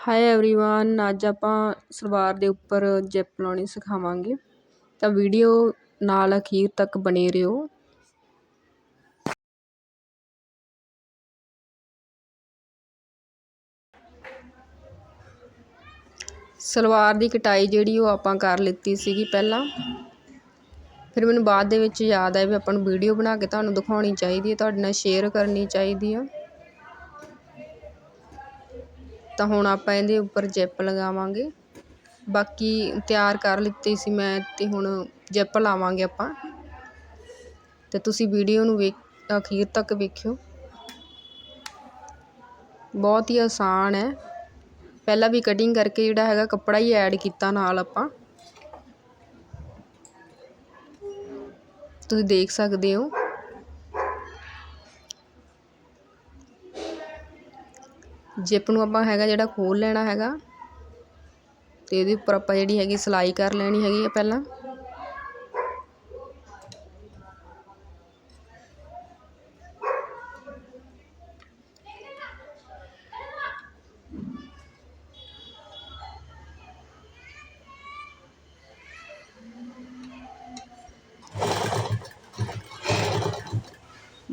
ਹਾਏ ਐਵਰੀਵਨ ਅੱਜ ਆਪਾਂ ਸਲਵਾਰ ਦੇ ਉੱਪਰ ਜੈਪ ਲਾਉਣੀ ਸਿਖਾਵਾਂਗੇ। ਤਾਂ ਵੀਡੀਓ ਨਾਲ ਅਖੀਰ ਤੱਕ ਬਣੇ ਰਹੋ। ਸਲਵਾਰ ਦੀ ਕਟਾਈ ਜਿਹੜੀ ਉਹ ਆਪਾਂ ਕਰ ਲਿੱਤੀ ਸੀਗੀ ਪਹਿਲਾਂ। ਫਿਰ ਮੈਨੂੰ ਬਾਅਦ ਦੇ ਵਿੱਚ ਯਾਦ ਆਇਆ ਵੀ ਆਪਾਂ ਨੂੰ ਵੀਡੀਓ ਬਣਾ ਕੇ ਤੁਹਾਨੂੰ ਦਿਖਾਉਣੀ ਚਾਹੀਦੀ ਹੈ, ਤੁਹਾਡੇ ਨਾਲ ਸ਼ੇਅਰ ਕਰਨੀ ਚਾਹੀਦੀ ਆ। ਤਾਂ ਹੁਣ ਆਪਾਂ ਇਹਦੇ ਉੱਪਰ ਜਿਪ ਲਗਾਵਾਂਗੇ। ਬਾਕੀ ਤਿਆਰ ਕਰ ਲਿੱਤੀ ਸੀ ਮੈਂ ਅਤੇ ਹੁਣ ਜਿਪ ਲਾਵਾਂਗੇ ਆਪਾਂ। ਅਤੇ ਤੁਸੀਂ ਵੀਡੀਓ ਨੂੰ ਵੇਖ, ਅਖੀਰ ਤੱਕ ਵੇਖਿਓ। ਬਹੁਤ ਹੀ ਆਸਾਨ ਹੈ। ਪਹਿਲਾਂ ਵੀ ਕਟਿੰਗ ਕਰਕੇ ਜਿਹੜਾ ਹੈਗਾ ਕੱਪੜਾ ਹੀ ਐਡ ਕੀਤਾ ਨਾਲ ਆਪਾਂ। ਤੁਸੀਂ ਦੇਖ ਸਕਦੇ ਹੋ। ਜਿਪ ਨੂੰ ਆਪਾਂ ਹੈਗਾ ਜਿਹੜਾ ਖੋਲ ਲੈਣਾ ਹੈਗਾ ਤੇ ਇਹਦੇ ਉੱਪਰ ਆਪਾਂ ਜਿਹੜੀ ਹੈਗੀ ਸਿਲਾਈ ਕਰ ਲੈਣੀ ਹੈਗੀ ਆ ਪਹਿਲਾਂ।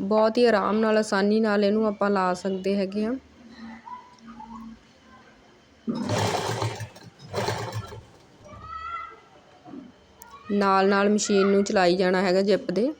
ਬਹੁਤ ਹੀ ਆਰਾਮ ਨਾਲ, ਆਸਾਨੀ ਨਾਲ ਇਹਨੂੰ ਆਪਾਂ ਲਾ ਸਕਦੇ ਹੈਗੇ ਆ। ਨਾਲ ਨਾਲ ਮਸ਼ੀਨ ਨੂੰ ਚਲਾਈ ਜਾਣਾ ਹੈਗਾ ਜਿਪ ਦੇ।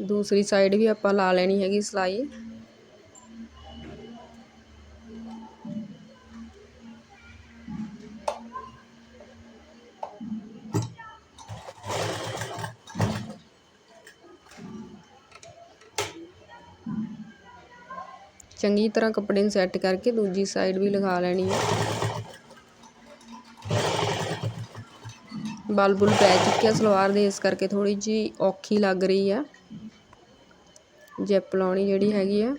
ਦੂਸਰੀ ਸਾਈਡ ਵੀ ਆਪਾਂ ਲਾ ਲੈਣੀ ਹੈਗੀ ਸਿਲਾਈ ਚੰਗੀ ਤਰ੍ਹਾਂ ਕੱਪੜੇ ਨੂੰ ਸੈੱਟ ਕਰਕੇ ਦੂਜੀ ਸਾਈਡ ਵੀ ਲਗਾ ਲੈਣੀ ਹੈ ਬਲ ਬੁਲ ਪੈ ਚੁੱਕਿਆ ਸਲਵਾਰ ਦੇ ਇਸ ਕਰਕੇ ਥੋੜੀ ਜੀ ਔਖੀ ਲੱਗ ਰਹੀ ਆ ਜਿਪ ਲਾਉਣੀ ਜਿਹੜੀ ਹੈਗੀ ਆ।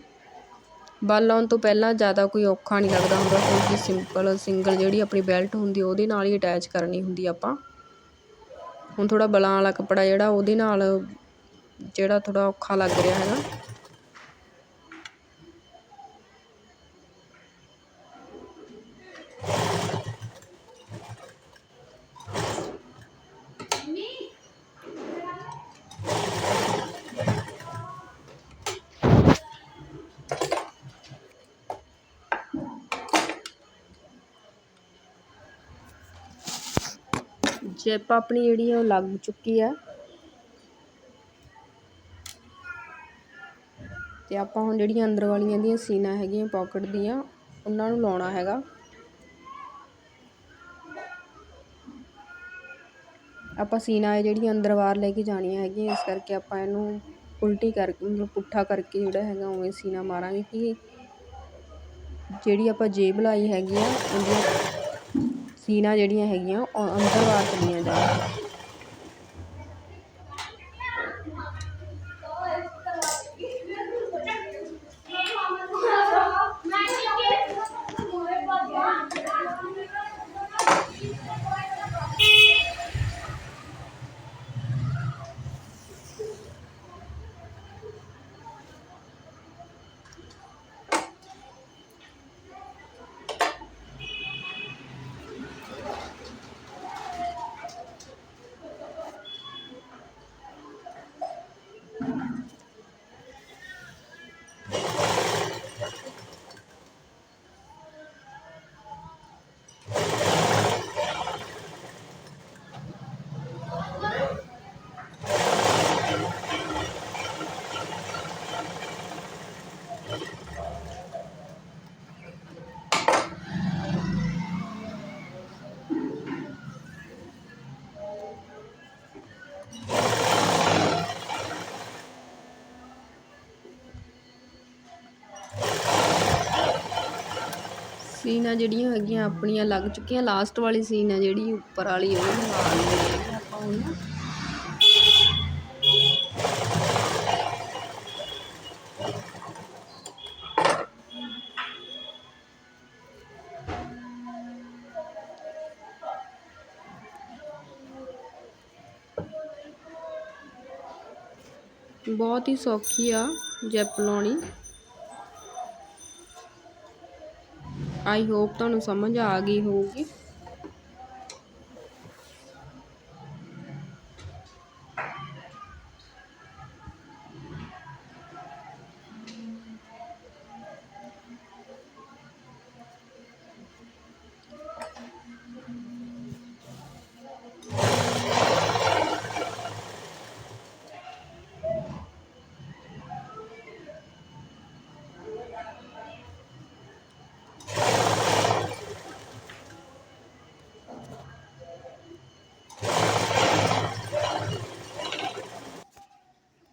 ਬਲ ਲਾਉਣ ਤੋਂ ਪਹਿਲਾਂ ਜ਼ਿਆਦਾ ਕੋਈ ਔਖਾ ਨਹੀਂ ਲੱਗਦਾ ਹੁੰਦਾ, ਕਿਉਂਕਿ ਸਿੰਪਲ ਸਿੰਗਲ ਜਿਹੜੀ ਆਪਣੀ ਬੈਲਟ ਹੁੰਦੀ ਉਹਦੇ ਨਾਲ ਹੀ ਅਟੈਚ ਕਰਨੀ ਹੁੰਦੀ ਆਪਾਂ। ਹੁਣ ਥੋੜ੍ਹਾ ਬਲਾਂ ਵਾਲਾ ਕੱਪੜਾ ਜਿਹੜਾ, ਉਹਦੇ ਨਾਲ ਜਿਹੜਾ ਥੋੜ੍ਹਾ ਔਖਾ ਲੱਗ ਰਿਹਾ ਹੈਗਾ। ਜਿਪ ਆਪਣੀ ਜਿਹੜੀ ਹੈ ਉਹ ਲੱਗ ਚੁੱਕੀ ਹੈ ਤੇ ਆਪਾਂ ਹੁਣ ਜਿਹੜੀਆਂ ਅੰਦਰ ਵਾਲੀਆਂ ਦੀਆਂ ਸੀਨਾ ਹੈਗੀਆਂ ਪਾਕਟ ਦੀਆਂ, ਉਹਨਾਂ ਨੂੰ ਲਾਉਣਾ ਹੈਗਾ। ਆਪਾਂ ਸੀਨਾ ਹੈ ਜਿਹੜੀਆਂ ਅੰਦਰ ਬਾਹਰ ਲੈ ਕੇ ਜਾਣੀਆਂ ਹੈਗੀਆਂ, ਇਸ ਕਰਕੇ ਆਪਾਂ ਇਹਨੂੰ ਉਲਟੀ ਕਰਕੇ ਮਤਲਬ ਪੁੱਠਾ ਕਰਕੇ ਜਿਹੜਾ ਹੈਗਾ ਉਵੇਂ ਸੀਨਾ ਮਾਰਾਂਗੇ ਕਿ ਜਿਹੜੀ ਆਪਾਂ ਜੇਬ ਲਾਈ ਹੈਗੀ ਆ, ਉਹਦੀਆਂ ਸੀਨਾ ਜਿਹੜੀਆਂ ਹੈਗੀਆਂ ਉਹ ਅੰਦਰ ਬਾਹਰ ਚਲੀਆਂ ਜਾਣ ਸੀਨਾਂ ਜਿਹੜੀਆਂ ਹੈਗੀਆਂ ਆਪਣੀਆਂ ਲੱਗ ਚੁੱਕੀਆਂ ਲਾਸਟ ਵਾਲੀ ਸੀਨ ਹੈ ਜਿਹੜੀ ਉੱਪਰ ਵਾਲੀ, ਉਹ ਲਾ ਲੈਣੀ ਹੈ ਆਪਾਂ ਹੁਣ ਬਹੁਤ ਹੀ ਸੌਖੀ ਆ ਜੈਪ ਲਾਉਣੀ ਆਈ ਹੋਪ ਤੁਹਾਨੂੰ ਸਮਝ ਆ ਗਈ ਹੋਊਗੀ।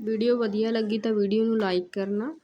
ਵੀਡੀਓ ਵਧੀਆ ਲੱਗੀ ਤਾਂ ਵੀਡੀਓ ਨੂੰ ਲਾਈਕ ਕਰਨਾ।